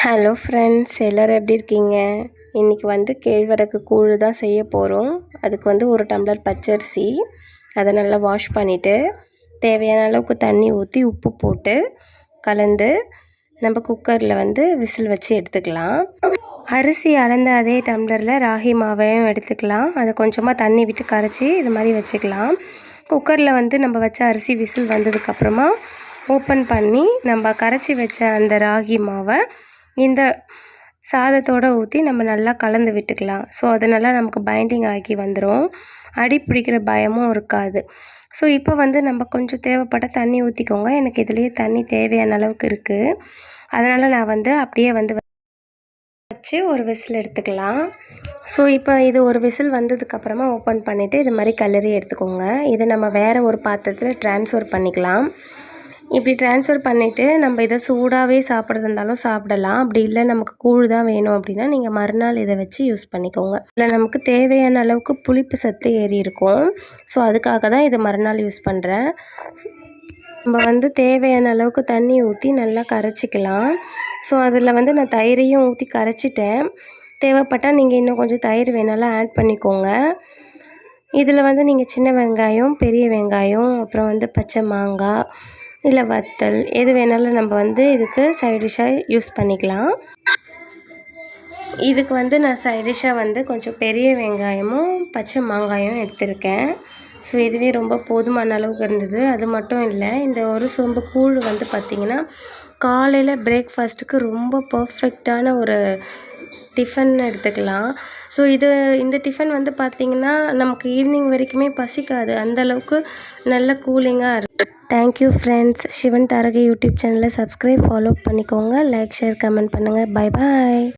Hello friends எல்லோரும் எப்படி இருக்கீங்க? இன்றைக்கி வந்து கேழ்வரகு கூழ் தான் செய்ய போகிறோம் அதுக்கு வந்து ஒரு டம்ளர் பச்சரிசி அதை நல்லா வாஷ் பண்ணிவிட்டு தேவையான அளவுக்கு தண்ணி ஊற்றி உப்பு போட்டு கலந்து நம்ம குக்கரில் வந்து விசில் வச்சு எடுத்துக்கலாம். அரிசி அளந்த அதே டம்ளரில் ராகி மாவையும் எடுத்துக்கலாம். அதை கொஞ்சமாக தண்ணி விட்டு கரைச்சி இது மாதிரி வச்சுக்கலாம். குக்கரில் வந்து நம்ம வச்ச அரிசி விசில் வந்ததுக்கப்புறமா ஓப்பன் பண்ணி நம்ம கரைச்சி வச்ச அந்த ராகி மாவை இந்த சாதத்தோடு ஊற்றி நம்ம நல்லா கலந்து விட்டுக்கலாம். ஸோ அதனால் நமக்கு பைண்டிங் ஆகி வந்துடும் அடி பிடிக்கிற பயமும் இருக்காது. ஸோ இப்போ வந்து நம்ம கொஞ்சம் தேவைப்பட்ட தண்ணி ஊற்றிக்கோங்க எனக்கு இதுலேயே தண்ணி தேவையான அளவுக்கு இருக்குது அதனால் நான் வந்து அப்படியே வந்து வச்சு ஒரு விசில் எடுத்துக்கலாம். ஸோ இப்போ இது ஒரு விசில் வந்ததுக்கப்புறமா ஓப்பன் பண்ணிவிட்டு இது மாதிரி கலரி எடுத்துக்கோங்க. இதை நம்ம வேறு ஒரு பாத்திரத்தில் ட்ரான்ஸ்ஃபர் பண்ணிக்கலாம். இப்படி ட்ரான்ஸ்ஃபர் பண்ணிவிட்டு நம்ம இதை சூடாகவே சாப்பிட்றது இருந்தாலும் சாப்பிடலாம். அப்படி இல்லை நமக்கு கூழ் தான் வேணும் அப்படின்னா நீங்கள் மறுநாள் இதை வச்சு யூஸ் பண்ணிக்கோங்க. இல்லை நமக்கு தேவையான அளவுக்கு புளிப்பு சத்து ஏறி இருக்கும். ஸோ அதுக்காக தான் இதை மறுநாள் யூஸ் பண்ணுறேன் நம்ம வந்து தேவையான அளவுக்கு தண்ணி ஊற்றி நல்லா கரைச்சிக்கலாம். ஸோ அதில் வந்து நான் தயிரையும் ஊற்றி கரைச்சிட்டேன். தேவைப்பட்டால் நீங்கள் இன்னும் கொஞ்சம் தயிர் வேணாலும் ஆட் பண்ணிக்கோங்க. இதில் வந்து நீங்கள் சின்ன வெங்காயம் பெரிய வெங்காயம் அப்புறம் வந்து பச்சை மாங்காய் இல்லை வத்தல் எது வேணாலும் நம்ம வந்து இதுக்கு சைட் டிஷ்ஷாக யூஸ் பண்ணிக்கலாம். இதுக்கு வந்து நான் சைட் டிஷ்ஷாக வந்து கொஞ்சம் பெரிய வெங்காயமும் பச்சை மாங்காயும் எடுத்திருக்கேன். ஸோ இதுவே ரொம்ப போதுமான அளவுக்கு இருந்தது. அது மட்டும் இல்லை இந்த ஒரு சொம்பு கூழ் வந்து பார்த்திங்கன்னா காலையில் பிரேக்ஃபாஸ்ட்டுக்கு ரொம்ப பர்ஃபெக்டான ஒரு டிஃபன் எடுத்துக்கலாம். ஸோ இது இந்த டிஃபன் வந்து பார்த்திங்கன்னா நமக்கு ஈவினிங் வரைக்குமே பசிக்காது. அந்தளவுக்கு நல்ல கூலிங்காக இருக்கும் thank you friends Sivan Tharagai YouTube சேனலை சப்ஸ்கிரைப் ஃபாலோ பண்ணிக்கோங்க. லைக் ஷேர் கமெண்ட் பண்ணுங்கள் பை பாய்